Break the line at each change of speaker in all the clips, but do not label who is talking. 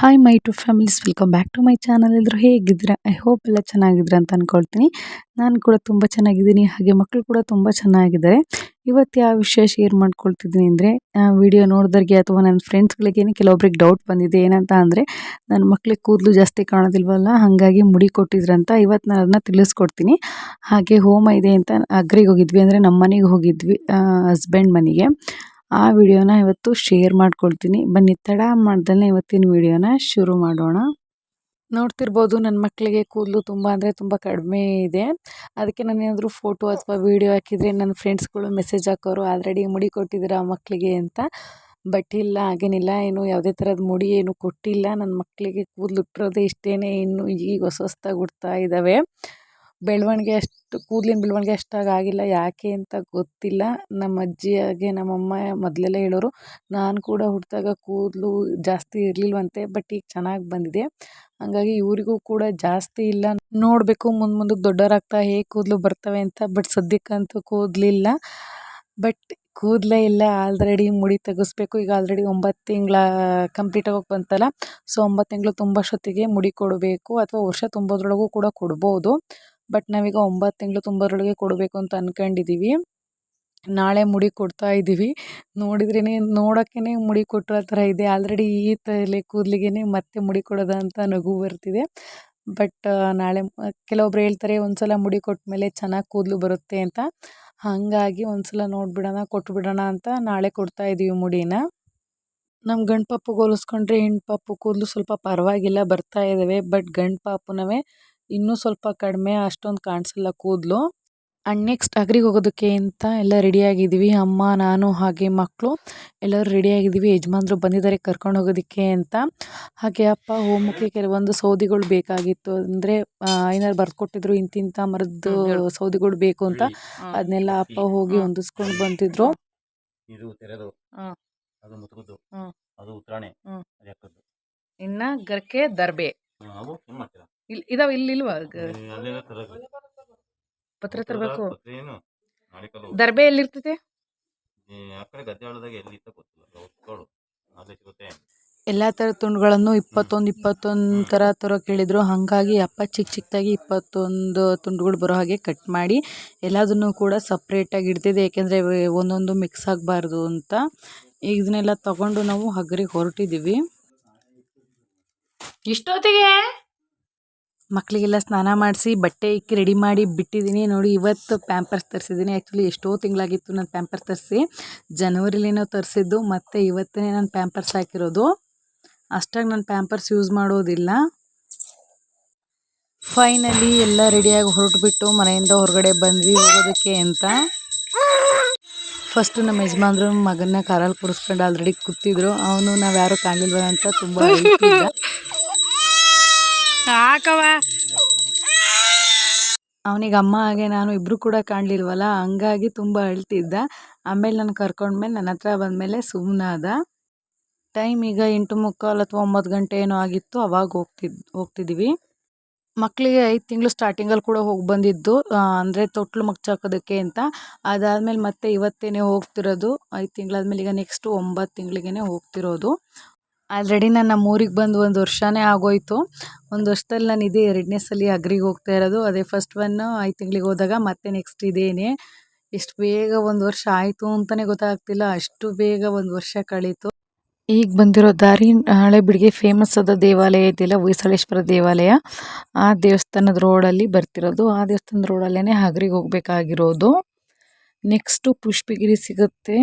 Hi my to families welcome back to my channel ಎಲ್ಲರೂ ಹೇಗಿದ್ದೀರಾ? I hope ಎಲ್ಲ ಚೆನ್ನಾಗಿದ್ದೀರಾ ಅಂತ ಅಂದ್ಕೊಳ್ತೀನಿ ನಾನು ಕೂಡ ತುಂಬ ಚೆನ್ನಾಗಿದ್ದೀನಿ. ಹಾಗೆ ಮಕ್ಕಳು ಕೂಡ ತುಂಬ ಚೆನ್ನಾಗಿದ್ದಾರೆ. ಇವತ್ತು ಯಾವ ವಿಷಯ ಶೇರ್ ಮಾಡ್ಕೊಳ್ತಿದ್ದೀನಿ ಅಂದರೆ ವಿಡಿಯೋ ನೋಡಿದವ್ರಿಗೆ ಅಥವಾ ನನ್ನ ಫ್ರೆಂಡ್ಸ್ಗಳಿಗೆ ಕೆಲವೊಬ್ರಿಗೆ ಡೌಟ್ ಬಂದಿದೆ. ಏನಂತ ಅಂದರೆ ನನ್ನ ಮಕ್ಳಿಗೆ ಕೂದಲು ಜಾಸ್ತಿ ಕಾಣೋದಿಲ್ವಲ್ಲ, ಹಾಗಾಗಿ ಮುಡಿ ಕೊಟ್ಟಿದ್ರಂತ ಇವತ್ತು ನಾನು ಅದನ್ನ ತಿಳಿಸ್ಕೊಡ್ತೀನಿ. ಹಾಗೆ ಹೋಮ ಇದೆ ಅಂತ ಅಗ್ರಿಗೆ ಹೋಗಿದ್ವಿ ಅಂದರೆ ನಮ್ಮ ಮನೆಗೆ ಹೋಗಿದ್ವಿ ಹಸ್ಬೆಂಡ್ ಮನೆಗೆ. ಆ ವಿಡಿಯೋನ ಇವತ್ತು ಶೇರ್ ಮಾಡ್ಕೊಳ್ತೀನಿ. ಬನ್ನಿ, ತಡ ಮಾಡ್ದಲ್ಲೇ ಇವತ್ತಿನ ವಿಡಿಯೋನ ಶುರು ಮಾಡೋಣ. ನೋಡ್ತಿರ್ಬೋದು ನನ್ನ ಮಕ್ಕಳಿಗೆ ಕೂದಲು ತುಂಬ ಅಂದರೆ ತುಂಬ ಕಡಿಮೆ ಇದೆ. ಅದಕ್ಕೆ ನಾನು ಏನಾದರೂ ಫೋಟೋ ಅಥವಾ ವೀಡಿಯೋ ಹಾಕಿದರೆ ನನ್ನ ಫ್ರೆಂಡ್ಸ್ಗಳು ಮೆಸೇಜ್ ಹಾಕೋರು, ಆಲ್ರೆಡಿ ಮುಡಿ ಕೊಟ್ಟಿದ್ದೀರಾ ಮಕ್ಕಳಿಗೆ ಅಂತ. ಬಟ್ ಇಲ್ಲ, ಹಾಗೇನಿಲ್ಲ. ಏನು ಯಾವುದೇ ಥರದ ಮುಡಿ ಏನು ಕೊಟ್ಟಿಲ್ಲ. ನನ್ನ ಮಕ್ಕಳಿಗೆ ಕೂದಲು ಉಟ್ಟಿರೋದೇ ಇಷ್ಟೇ ಇನ್ನು ಈಗ ಹೊಸ ಹೊಸ್ದಾಗಿ ಹುಡ್ತಾ ಇದ್ದಾವೆ ಬೆಳವಣಿಗೆ ಅಷ್ಟು, ಕೂದಲಿನ ಬೆಳವಣಿಗೆ ಅಷ್ಟಾಗಿ ಆಗಿಲ್ಲ. ಯಾಕೆ ಅಂತ ಗೊತ್ತಿಲ್ಲ. ನಮ್ಮ ಅಜ್ಜಿ ಹಾಗೆ ನಮ್ಮಮ್ಮ ಮೊದಲೆಲ್ಲ ಹೇಳೋರು, ನಾನು ಕೂಡ ಹುಟ್ಟಿದಾಗ ಕೂದಲು ಜಾಸ್ತಿ ಇರಲಿಲ್ವಂತೆ, ಬಟ್ ಈಗ ಚೆನ್ನಾಗಿ ಬಂದಿದೆ. ಹಾಗಾಗಿ ಇವರಿಗೂ ಕೂಡ ಜಾಸ್ತಿ ಇಲ್ಲ. ನೋಡಬೇಕು, ಮುಂದೆ ಮುಂದಕ್ಕೆ ದೊಡ್ಡವರಾಗ್ತಾ ಹೇಗೆ ಕೂದಲು ಬರ್ತವೆ ಅಂತ, ಬಟ್ ಸದ್ಯಕ್ಕಂತೂ ಕೂದಲಿಲ್ಲ. ಬಟ್ ಕೂದಲೇ ಇಲ್ಲ. ಆಲ್ರೆಡಿ ಮುಡಿ ತೆಗೆಸ್ಬೇಕು. ಈಗ ಆಲ್ರೆಡಿ ಒಂಬತ್ತು ತಿಂಗಳ ಕಂಪ್ಲೀಟ್ ಆಗೋಕೆ ಬಂತಲ್ಲ, ಸೊ ಒಂಬತ್ತು ತಿಂಗಳು ತುಂಬಷ್ಟೊತ್ತಿಗೆ ಮುಡಿ ಕೊಡಬೇಕು, ಅಥವಾ ವರ್ಷ ತುಂಬೋದ್ರೊಳಗೂ ಕೂಡ ಕೊಡ್ಬೋದು. ಬಟ್ ನಾವೀಗ ಒಂಬತ್ತು ತಿಂಗಳು ತುಂಬರೊಳಗೆ ಕೊಡಬೇಕು ಅಂತ ಅಂದ್ಕೊಂಡಿದ್ದೀವಿ ನಾಳೆ ಮುಡಿ ಕೊಡ್ತಾ ಇದ್ದೀವಿ ನೋಡಿದ್ರೇ ನೋಡೋಕ್ಕೇ ಮುಡಿ ಕೊಟ್ಟಿರೋ ಥರ ಇದೆ. ಆಲ್ರೆಡಿ ಈ ತಲೆ ಕೂದಲಿಗೆ ಮತ್ತೆ ಮುಡಿ ಕೊಡೋದ ಅಂತ ನಗು ಬರ್ತಿದೆ. ಬಟ್ ನಾಳೆ ಕೆಲವೊಬ್ರು ಹೇಳ್ತಾರೆ ಒಂದು ಸಲ ಮುಡಿ ಕೊಟ್ಟ ಮೇಲೆ ಚೆನ್ನಾಗಿ ಕೂದಲು ಬರುತ್ತೆ ಅಂತ. ಹಾಗಾಗಿ ಒಂದು ಸಲ ನೋಡಿಬಿಡೋಣ, ಕೊಟ್ಬಿಡೋಣ ಅಂತ ನಾಳೆ ಕೊಡ್ತಾ ಇದ್ದೀವಿ ಮುಡಿನ. ನಮ್ಮ ಗಂಡು ಪಾಪುಗೆ ಹೋಲಿಸ್ಕೊಂಡ್ರೆ ಹೆಣ್ಣು ಪಾಪು ಕೂದಲು ಸ್ವಲ್ಪ ಪರವಾಗಿಲ್ಲ ಬರ್ತಾ ಇದ್ದಾವೆ ಬಟ್ ಗಂಡು ಪಾಪುನವೇ ಇನ್ನೂ ಸ್ವಲ್ಪ ಕಡಿಮೆ ಅಷ್ಟೊಂದು ಕಾಣಿಸಲ್ಲ ಕೂದಲು. ಆ್ಯಂಡ್ ನೆಕ್ಸ್ಟ್ ಅಗ್ರಿಗೆ ಹೋಗೋದಕ್ಕೆ ಅಂತ ಎಲ್ಲ ರೆಡಿಯಾಗಿದ್ದೀವಿ ಅಮ್ಮ ನಾನು ಹಾಗೆ ಮಕ್ಕಳು ಎಲ್ಲರೂ ರೆಡಿಯಾಗಿದ್ದೀವಿ ಯಜಮಾನ್ರು ಬಂದಿದ್ದಾರೆ ಕರ್ಕೊಂಡು ಹೋಗೋದಕ್ಕೆ ಅಂತ. ಹಾಗೆ ಅಪ್ಪ ಹೋಮಕ್ಕೆ ಕೆಲವೊಂದು ಸೌದಿಗಳು ಬೇಕಾಗಿತ್ತು. ಅಂದರೆ ಏನಾರು ಬರ್ಕೊಟ್ಟಿದ್ರು ಇಂತಿಂಥ ಮರದ್ದು ಸೌದಿಗಳು ಬೇಕು ಅಂತ. ಅದನ್ನೆಲ್ಲ ಅಪ್ಪ ಹೋಗಿ ಹೊಂದಿಸ್ಕೊಂಡು ಬಂದಿದ್ರು.
ಇದು ತೆರೆದು. ಅದು ಮುತುಗುದ್ದು. ಅದು ಉತ್ರಾಣೆ.
ಇನ್ನ ಗರ್ಕೆ ದರ್ಬೆ. ಇಲ್ಲಿ ಇದಾವ ಇಲ್ಲಿ ಇಲ್ವಾ ಪತ್ರ ತರಬೇಕು?
ಪತ್ರೆ ಏನು ನಾಳಿಕಲ್ಲು
ದರ್ಬೆ
ಗದ್ದೆ ಎಲ್ಲಿ
ಥರ ತುಂಡುಗಳನ್ನು ಇಪ್ಪತ್ತೊಂದು ಇಪ್ಪತ್ತೊಂದು ಥರ ತರ ಕೇಳಿದ್ರು. ಹಾಗಾಗಿ ಅಪ್ಪ ಚಿಕ್ಕ ಚಿಕ್ಕದಾಗಿ ಇಪ್ಪತ್ತೊಂದು ತುಂಡುಗಳು ಬರೋ ಹಾಗೆ ಕಟ್ ಮಾಡಿ ಎಲ್ಲದನ್ನು ಕೂಡ ಸಪ್ರೇಟಾಗಿ ಇಡ್ತಿದ್ದೆ ಏಕೆಂದರೆ ಒಂದೊಂದು ಮಿಕ್ಸ್ ಆಗಬಾರ್ದು ಅಂತ. ಈಗ ಇದನ್ನೆಲ್ಲ ತಗೊಂಡು ನಾವು ಹಗರಿಗೆ ಹೊರಟಿದ್ದೀವಿ ಇಷ್ಟೊತ್ತಿಗೆ? ಮಕ್ಕಳಿಗೆಲ್ಲ ಸ್ನಾನ ಮಾಡಿಸಿ ಬಟ್ಟೆ ಇಕ್ಕಿ ರೆಡಿ ಮಾಡಿ ಬಿಟ್ಟಿದ್ದೀನಿ. ನೋಡಿ, ಇವತ್ತು ಪ್ಯಾಂಪರ್ಸ್ ತರಿಸಿದ್ದೀನಿ. ಆ್ಯಕ್ಚುಲಿ ಎಷ್ಟೋ ತಿಂಗಳಾಗಿತ್ತು ನಾನು ಪ್ಯಾಂಪರ್ ತರಿಸಿ. ಜನವರಿಲಿನೋ ತರಿಸಿದ್ದು, ಮತ್ತು ಇವತ್ತೇ ನಾನು ಪ್ಯಾಂಪರ್ಸ್ ಹಾಕಿರೋದು. ಅಷ್ಟಾಗಿ ನಾನು ಪ್ಯಾಂಪರ್ಸ್ ಯೂಸ್ ಮಾಡೋದಿಲ್ಲ. ಫೈನಲಿ ಎಲ್ಲ ರೆಡಿಯಾಗಿ ಹೊರಟುಬಿಟ್ಟು ಮನೆಯಿಂದ ಹೊರಗಡೆ ಬಂದ್ವಿ, ಹೋಗೋದಕ್ಕೆ ಅಂತ. ಫಸ್ಟು ನಮ್ಮ ಯಜಮಾನ್ರು ಮಗನ ಕಾರಲ್ಲಿ ಕೂರಿಸ್ಕೊಂಡು ಆಲ್ರೆಡಿ ಕೂತಿದ್ರು. ಅವನು ನಾವು ಯಾರು ಕಾಣಲಿಲ್ವ ಅಂತ ತುಂಬ
ಸಾಕವ
ಅವನಿಗೆ ಅಮ್ಮ ಹಾಗೆ ನಾನು ಇಬ್ಬರು ಕೂಡ ಕಾಣಲಿಲ್ವಲ್ಲ, ಹಂಗಾಗಿ ತುಂಬ ಅಳ್ತಿದ್ದ. ಆಮೇಲೆ ನಾನು ಕರ್ಕೊಂಡ್ಮೇಲೆ ನನ್ನ ಹತ್ರ ಬಂದಮೇಲೆ ಸುಮ್ಮನಾದ ಟೈಮ್ ಈಗ ಎಂಟು ಮುಕ್ಕಾಲು ಅಥವಾ ಒಂಬತ್ತು ಗಂಟೆ ಏನೋ ಆಗಿತ್ತು, ಅವಾಗ ಹೋಗ್ತಿದ್ ಹೋಗ್ತಿದ್ದೀವಿ ಮಕ್ಕಳಿಗೆ ಐದು ತಿಂಗಳು ಸ್ಟಾರ್ಟಿಂಗಲ್ಲಿ ಕೂಡ ಹೋಗಿ ಬಂದಿದ್ದು ಅಂದರೆ ತೊಟ್ಲು ಮಗ್ಚಾಕೋದಕ್ಕೆ ಅಂತ. ಅದಾದಮೇಲೆ ಮತ್ತೆ ಇವತ್ತೇನೆ ಹೋಗ್ತಿರೋದು, ಐದು ತಿಂಗಳಾದ್ಮೇಲೆ ಈಗ ನೆಕ್ಸ್ಟು ಒಂಬತ್ತು ತಿಂಗಳಿಗೇ ಹೋಗ್ತಿರೋದು. ಆಲ್ರೆಡಿ ನಾನು ನಮ್ಮ ಊರಿಗೆ ಬಂದು ಒಂದು ವರ್ಷನೇ ಆಗೋಯಿತು. ಒಂದು ವರ್ಷದಲ್ಲಿ ನಾನು ಇದೇ ಎರಡನೇ ಸಲ ಅಗ್ರಿಗೆ ಹೋಗ್ತಾ ಇರೋದು. ಅದೇ ಫಸ್ಟ್ ಒನ್ ಐದು ತಿಂಗಳಿಗೆ ಹೋದಾಗ ಮತ್ತೆ ನೆಕ್ಸ್ಟ್ ಇದೇನೆ. ಎಷ್ಟು ಬೇಗ ಒಂದು ವರ್ಷ ಆಯಿತು ಅಂತಲೇ ಗೊತ್ತಾಗ್ತಿಲ್ಲ. ಅಷ್ಟು ಬೇಗ ಒಂದು ವರ್ಷ ಕಳೀತು. ಈಗ ಬಂದಿರೋ ದಾರಿ ಬಿಡಿಗೆ ಫೇಮಸ್ ಆದ ದೇವಾಲಯ ಇದೆಯಲ್ಲ ಹೊಯ್ಸಳೇಶ್ವರ ದೇವಾಲಯ. ಆ ದೇವಸ್ಥಾನದ ರೋಡಲ್ಲಿ ಬರ್ತಿರೋದು. ಆ ದೇವಸ್ಥಾನದ ರೋಡಲ್ಲೇ ಹಗರಿಗೆ ಹೋಗಬೇಕಾಗಿರೋದು. ನೆಕ್ಸ್ಟು ಪುಷ್ಪಗಿರಿ ಸಿಗುತ್ತೆ.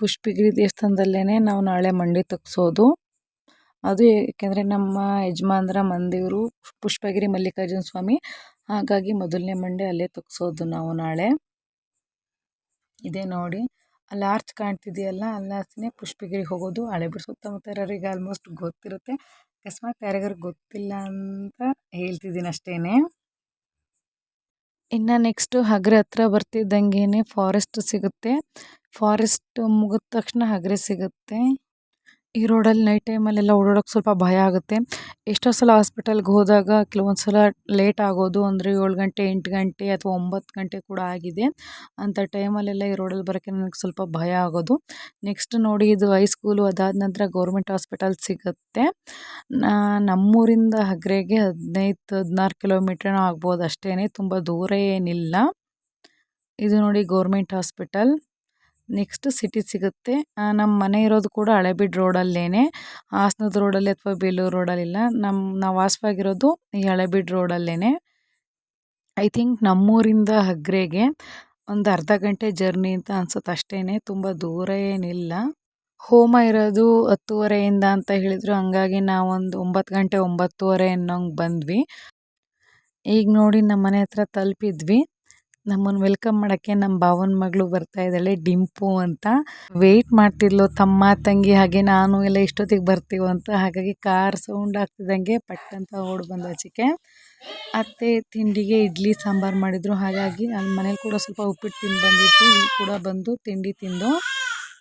ಪುಷ್ಪಗಿರಿ ದೇವಸ್ಥಾನದಲ್ಲೇ ನಾವು ನಾಳೆ ಮಂಡಿ ತಗ್ಸೋದು. ಅದು ಏಕೆಂದರೆ ನಮ್ಮ ಯಜಮಾನ್ರ ಮಂದಿಯವರು ಪುಷ್ಪಗಿರಿ ಮಲ್ಲಿಕಾರ್ಜುನ ಸ್ವಾಮಿ. ಹಾಗಾಗಿ ಮೊದಲನೇ ಮಂಡೆ ಅಲ್ಲೇ ತಗ್ಸೋದು ನಾವು ನಾಳೆ. ಇದೇ ನೋಡಿ. ಅಲ್ಲಿ ಆರ್ಚ್ ಕಾಣ್ತಿದೆಯಲ್ಲ ಅಲ್ಲಾಸ್ತಿನೇ ಪುಷ್ಪಗಿರಿಗೆ ಹೋಗೋದು. ಹಳೇಬೀಡು ಸುತ್ತಮುತ್ತ ಇರೋರಿಗೆ ಆಲ್ಮೋಸ್ಟ್ ಗೊತ್ತಿರುತ್ತೆ. ಅಕಸ್ಮಾತ್ ಯಾರಿಗಾರು ಗೊತ್ತಿಲ್ಲ ಅಂತ ಹೇಳ್ತಿದ್ದೀನಿ ಅಷ್ಟೇ ಇನ್ನು ನೆಕ್ಸ್ಟು ಹಗರೆ ಹತ್ರ ಬರ್ತಿದ್ದಂಗೆ ಫಾರೆಸ್ಟ್ ಸಿಗುತ್ತೆ. ಫಾರೆಸ್ಟ್ ಮುಗಿದ ತಕ್ಷಣ ಹಗ್ರೆ ಸಿಗುತ್ತೆ. ಈ ರೋಡಲ್ಲಿ ನೈಟ್ ಟೈಮಲ್ಲೆಲ್ಲ ಓಡಾಡೋಕ್ಕೆ ಸ್ವಲ್ಪ ಭಯ ಆಗುತ್ತೆ. ಎಷ್ಟೋ ಸಲ ಹಾಸ್ಪಿಟಲ್ಗೆ ಹೋದಾಗ ಕೆಲವೊಂದು ಸಲ ಲೇಟ್ ಆಗೋದು ಅಂದರೆ ಏಳು ಗಂಟೆ, ಎಂಟು ಗಂಟೆ ಅಥವಾ ಒಂಬತ್ತು ಗಂಟೆ ಕೂಡ ಆಗಿದೆ. ಅಂಥ ಟೈಮಲ್ಲೆಲ್ಲ ಈ ರೋಡಲ್ಲಿ ಬರೋಕ್ಕೆ ನನಗೆ ಸ್ವಲ್ಪ ಭಯ ಆಗೋದು. ನೆಕ್ಸ್ಟ್ ನೋಡಿ ಇದು ಹೈಸ್ಕೂಲು ಅದಾದ ನಂತರ ಗೌರ್ಮೆಂಟ್ ಹಾಸ್ಪಿಟಲ್ ಸಿಗುತ್ತೆ. ನಮ್ಮೂರಿಂದ ಹಗ್ರೆಗೆ ಹದಿನೈದು, ಹದಿನಾರು ಕಿಲೋಮೀಟ್ರೂ ಆಗ್ಬೋದು ಅಷ್ಟೇ ತುಂಬ ದೂರ ಏನಿಲ್ಲ. ಇದು ನೋಡಿ ಗೌರ್ಮೆಂಟ್ ಹಾಸ್ಪಿಟಲ್ ನೆಕ್ಸ್ಟ್ ಸಿಟಿ ಸಿಗುತ್ತೆ. ನಮ್ಮ ಮನೆ ಇರೋದು ಕೂಡ ಹಳೆಬೀಡು ರೋಡಲ್ಲೇನೆ. ಹಾಸನದ ರೋಡಲ್ಲಿ ಅಥವಾ ಬೇಲೂರು ರೋಡಲ್ಲಿಲ್ಲ ನಮ್ಮ ನಾವು ವಾಸವಾಗಿರೋದು ಈ ಹಳೆಬೀಡು ರೋಡಲ್ಲೇ ಐ ಥಿಂಕ್ ನಮ್ಮೂರಿಂದ ಹಗ್ರೆಗೆ ಒಂದು ಅರ್ಧ ಗಂಟೆ ಜರ್ನಿ ಅಂತ ಅನ್ಸುತ್ತೆ ಅಷ್ಟೇ ತುಂಬ ದೂರ ಏನಿಲ್ಲ. ಹೋಮ ಇರೋದು ಹತ್ತುವರೆಯಿಂದ ಅಂತ ಹೇಳಿದ್ರು. ಹಂಗಾಗಿ ನಾವೊಂದು ಒಂಬತ್ತು ಗಂಟೆ ಒಂಬತ್ತುವರೆ ಅನ್ನೋಂಗೆ ಬಂದ್ವಿ. ಈಗ ನೋಡಿ ನಮ್ಮ ಮನೆ ಹತ್ರ ತಲುಪಿದ್ವಿ. ನಮ್ಮನ್ನು ವೆಲ್ಕಮ್ ಮಾಡೋಕ್ಕೆ ನಮ್ಮ ಭಾವನ ಮಗಳು ಬರ್ತಾ ಇದ್ದಾಳೆ, ಡಿಂಪು ಅಂತ. ವೆಯ್ಟ್ ಮಾಡ್ತಿದ್ಲು, ತಮ್ಮ ತಂಗಿ ಹಾಗೆ ನಾನು ಎಲ್ಲ ಇಷ್ಟೊತ್ತಿಗೆ ಬರ್ತೀವೋ ಅಂತ. ಹಾಗಾಗಿ ಕಾರ್ ಸೌಂಡ್ ಆಗ್ತಿದ್ದಂಗೆ ಪಟ್ ಅಂತ ಓಡಿ ಬಂದ ಅತ್ತೆ ತಿಂಡಿಗೆ ಇಡ್ಲಿ, ಸಾಂಬಾರು ಮಾಡಿದರು. ಹಾಗಾಗಿ ನನ್ನ ಮನೇಲಿ ಕೂಡ ಸ್ವಲ್ಪ ಉಪ್ಪಿಟ್ಟು ತಿಂದು ಬಂದಿತ್ತು. ಇಲ್ಲಿ ಕೂಡ ಬಂದು ತಿಂಡಿ ತಿಂದು.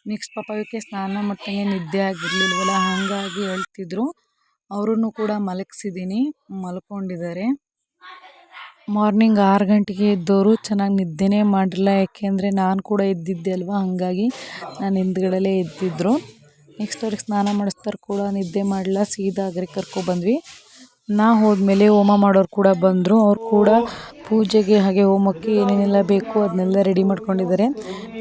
ನೆಕ್ಸ್ಟ್ ಪಾಪ ಸ್ನಾನ ಮಾಡ್ತಂಗೆ ನಿದ್ದೆ ಆಗಿರಲಿಲ್ವಲ್ಲ, ಹಾಗಾಗಿ ಹೇಳ್ತಿದ್ರು. ಅವರನ್ನು ಕೂಡ ಮಲಗಿಸಿದ್ದೀನಿ, ಮಲ್ಕೊಂಡಿದ್ದಾರೆ. ಮಾರ್ನಿಂಗ್ ಆರು ಗಂಟೆಗೆ ಎದ್ದವರು ಚೆನ್ನಾಗಿ ನಿದ್ದೆನೇ ಮಾಡಿಲ್ಲ, ಯಾಕೆಂದರೆ ನಾನು ಕೂಡ ಎದ್ದಿದ್ದೆ ಅಲ್ವಾ? ಹಾಗಾಗಿ ನಾನು ಹಿಂದ್ಗಡೆಲೇ ಎದ್ದಿದ್ರು. ನೆಕ್ಸ್ಟ್ ಅವ್ರಿಗೆ ಸ್ನಾನ ಮಾಡಿಸ್ತಾರೆ ಕೂಡ, ನಿದ್ದೆ ಮಾಡಲ್ಲ ಸೀದಾ ಅಗ್ರಿಗೆ ಕರ್ಕೊಬಂದ್ವಿ ನಾ ಹೋದ್ಮೇಲೆ ಹೋಮ ಮಾಡೋರು ಕೂಡ ಬಂದರು. ಅವ್ರು ಕೂಡ ಪೂಜೆಗೆ ಹಾಗೆ ಹೋಮಕ್ಕೆ ಏನೇನೆಲ್ಲ ಬೇಕು ಅದನ್ನೆಲ್ಲ ರೆಡಿ ಮಾಡ್ಕೊಂಡಿದ್ದಾರೆ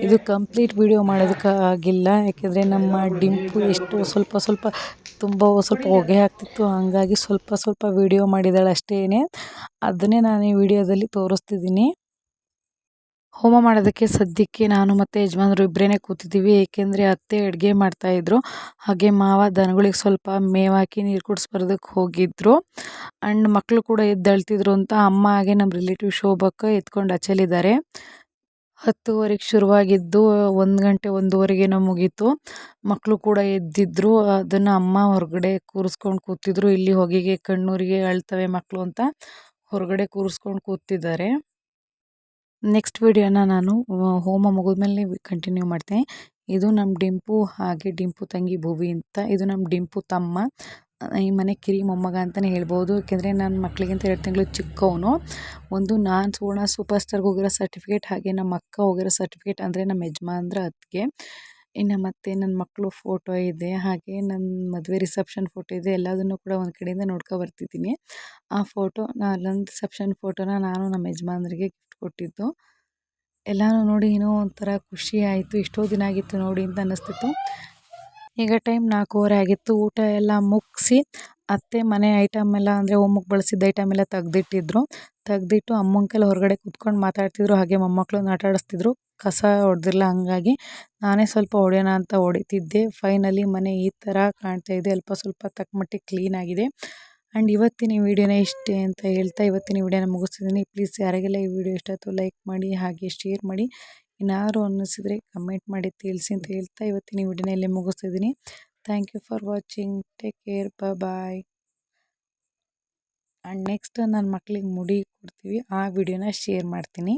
ಇದು ಕಂಪ್ಲೀಟ್ ವಿಡಿಯೋ ಮಾಡೋದಕ್ಕಾಗಿಲ್ಲ ಯಾಕೆಂದರೆ ನಮ್ಮ ಡಿಂಪು ಎಷ್ಟು ಸ್ವಲ್ಪ ಸ್ವಲ್ಪ ತುಂಬ ಸ್ವಲ್ಪ ಹೊಗೆ ಆಗ್ತಿತ್ತು, ಹಾಗಾಗಿ ಸ್ವಲ್ಪ ಸ್ವಲ್ಪ ವಿಡಿಯೋ ಮಾಡಿದ್ದಾಳೆ ಅಷ್ಟೇ ಅದನ್ನೇ ನಾನು ಈ ವಿಡಿಯೋದಲ್ಲಿ ತೋರಿಸ್ತಿದ್ದೀನಿ. ಹೋಮ ಮಾಡೋದಕ್ಕೆ ಸದ್ಯಕ್ಕೆ ನಾನು ಮತ್ತು ಯಜಮಾನರು ಇಬ್ಬರೇ ಕೂತಿದ್ದೀವಿ, ಏಕೆಂದರೆ ಅತ್ತೆ ಅಡುಗೆ ಮಾಡ್ತಾಯಿದ್ರು ಹಾಗೆ ಮಾವ ದನಗಳಿಗೆ ಸ್ವಲ್ಪ ಮೇವಾಕಿ ನೀರು ಕುಡಿಸ್ಬರೋದಕ್ಕೆ ಹೋಗಿದ್ದರು ಆ್ಯಂಡ್ ಮಕ್ಕಳು ಕೂಡ ಎದ್ದಳ್ತಿದ್ರು ಅಂತ ಅಮ್ಮ ಹಾಗೆ ನಮ್ಮ ರಿಲೇಟಿವ್ ಶೋಭಕ್ಕ ಎತ್ಕೊಂಡು ಹಚ್ಚಲಿದ್ದಾರೆ ಹತ್ತುವರೆಗೆ ಶುರುವಾಗಿದ್ದು, ಒಂದು ಗಂಟೆ ಒಂದೂವರೆಗೇನೋ ಮುಗೀತು. ಮಕ್ಕಳು ಕೂಡ ಎದ್ದಿದ್ರು, ಅದನ್ನು ಅಮ್ಮ ಹೊರಗಡೆ ಕೂರಿಸ್ಕೊಂಡು ಕೂತಿದ್ರು. ಇಲ್ಲಿ ಹೊಗೆಗೆ, ಕಣ್ಣೂರಿಗೆ ಅಳ್ತವೆ ಮಕ್ಕಳು ಅಂತ ಹೊರಗಡೆ ಕೂರಿಸ್ಕೊಂಡು ಕೂತಿದ್ದಾರೆ. ನೆಕ್ಸ್ಟ್ ವಿಡಿಯೋನ ನಾನು ಹೋಮ ಮುಗಿದ್ಮೇಲೆ ಕಂಟಿನ್ಯೂ ಮಾಡ್ತೀನಿ. ಇದು ನಮ್ಮ ಡಿಂಪು, ಹಾಗೆ ಡಿಂಪು ತಂಗಿ ಭುವಿ ಅಂತ. ಇದು ನಮ್ಮ ಡಿಂಪು ತಮ್ಮ. ಈ ಮನೆ ಕಿರಿ ಮೊಮ್ಮಗ ಅಂತಲೇ ಹೇಳ್ಬೋದು. ಏಕೆಂದರೆ ನನ್ನ ಮಕ್ಕಳಿಗಿಂತ ಎರಡು ತಿಂಗಳು ಚಿಕ್ಕವನು. ಒಂದು ನಾನು ಸುವರ್ಣ ಸೂಪರ್ ಸ್ಟಾರ್ಗೆ ಹೋಗಿರೋ ಸರ್ಟಿಫಿಕೇಟ್ ಹಾಗೆ ನಮ್ಮ ಅಕ್ಕ ಹೋಗಿರೋ ಸರ್ಟಿಫಿಕೇಟ್ ಅಂದರೆ ನಮ್ಮ ಯಜಮಾನ್ರ ಅದಕ್ಕೆ ಇನ್ನು ಮತ್ತು ನನ್ನ ಮಕ್ಕಳು ಫೋಟೋ ಇದೆ, ಹಾಗೆ ನನ್ನ ಮದುವೆ ರಿಸೆಪ್ಷನ್ ಫೋಟೋ ಇದೆ, ಎಲ್ಲದನ್ನು ಕೂಡ ಒಂದು ಕಡೆಯಿಂದ ನೋಡ್ಕೊ ಬರ್ತಿದ್ದೀನಿ. ಆ ಫೋಟೋ ನನ್ನ ರಿಸೆಪ್ಷನ್ ಫೋಟೋನ ನಾನು ನಮ್ಮ ಯಜಮಾನ್ರಿಗೆ ಗಿಫ್ಟ್ ಕೊಟ್ಟಿದ್ದು. ಎಲ್ಲನೂ ನೋಡಿ ಏನೋ ಒಂಥರ ಖುಷಿ ಆಯಿತು, ಎಷ್ಟೋ ದಿನ ಆಗಿತ್ತು ನೋಡಿ ಅಂತ ಅನ್ನಿಸ್ತಿತ್ತು. ಈಗ ಟೈಮ್ ನಾಲ್ಕೂವರೆ ಆಗಿತ್ತು. ಊಟ ಎಲ್ಲ ಮುಗಿಸಿ ಅತ್ತೆ ಮನೆ ಐಟಮ್ ಎಲ್ಲ ಅಂದರೆ ಹೋಮಕ್ಕೆ ಬಳಸಿದ್ದ ಐಟಮ್ ಎಲ್ಲ ತೆಗ್ದಿಟ್ಟಿದ್ರು. ತೆಗ್ದಿಟ್ಟು ಅಮ್ಮನ ಕೈಲಿ ಹೊರಗಡೆ ಕೂತ್ಕೊಂಡು ಮಾತಾಡ್ತಿದ್ರು. ಹಾಗೆ ಮೊಮ್ಮಕ್ಕಳನ್ನ ಆಟ ಕಸ ಹೊಡೆದಿಲ್ಲ ಹಂಗಾಗಿ ನಾನೇ ಸ್ವಲ್ಪ ಹೊಡೆಯೋಣ ಅಂತ ಹೊಡಿತಿದ್ದೆ. ಫೈನಲಿ ಮನೆ ಈ ಥರ ಕಾಣ್ತಾ ಇದೆ. ಅಲ್ಪ ಸ್ವಲ್ಪ ತಕ್ಕಮಟ್ಟಿಗೆ ಕ್ಲೀನಾಗಿದೆ ಆ್ಯಂಡ್ ಇವತ್ತಿನ ವಿಡಿಯೋನ ಇಷ್ಟೇ ಅಂತ ಹೇಳ್ತಾ, ಇವತ್ತಿನ ವಿಡಿಯೋನ ಮುಗಿಸ್ತಿದ್ದೀನಿ. ಪ್ಲೀಸ್ ಯಾರಿಗೆಲ್ಲ ಈ ವಿಡಿಯೋ ಇಷ್ಟ ಆಯಿತು ಲೈಕ್ ಮಾಡಿ, ಹಾಗೆ ಶೇರ್ ಮಾಡಿ. ಇನ್ನಾರು ಅನ್ನಿಸಿದ್ರೆ ಕಮೆಂಟ್ ಮಾಡಿ ತಿಳಿಸಿ ಅಂತ ಹೇಳ್ತಾ ಇವತ್ತಿನ ವಿಡಿಯೋನ ಇಲ್ಲೇ ಮುಗಿಸ್ತಿದ್ದೀನಿ. Thank you for watching take care ಬ ಬಾಯ್ ಆ್ಯಂಡ್ ನೆಕ್ಸ್ಟ್ ನನ್ನ ಮಕ್ಳಿಗೆ ಮುಡಿ ಕೊಡ್ತೀವಿ. ಆ ವಿಡಿಯೋನ ಶೇರ್ ಮಾಡ್ತೀನಿ.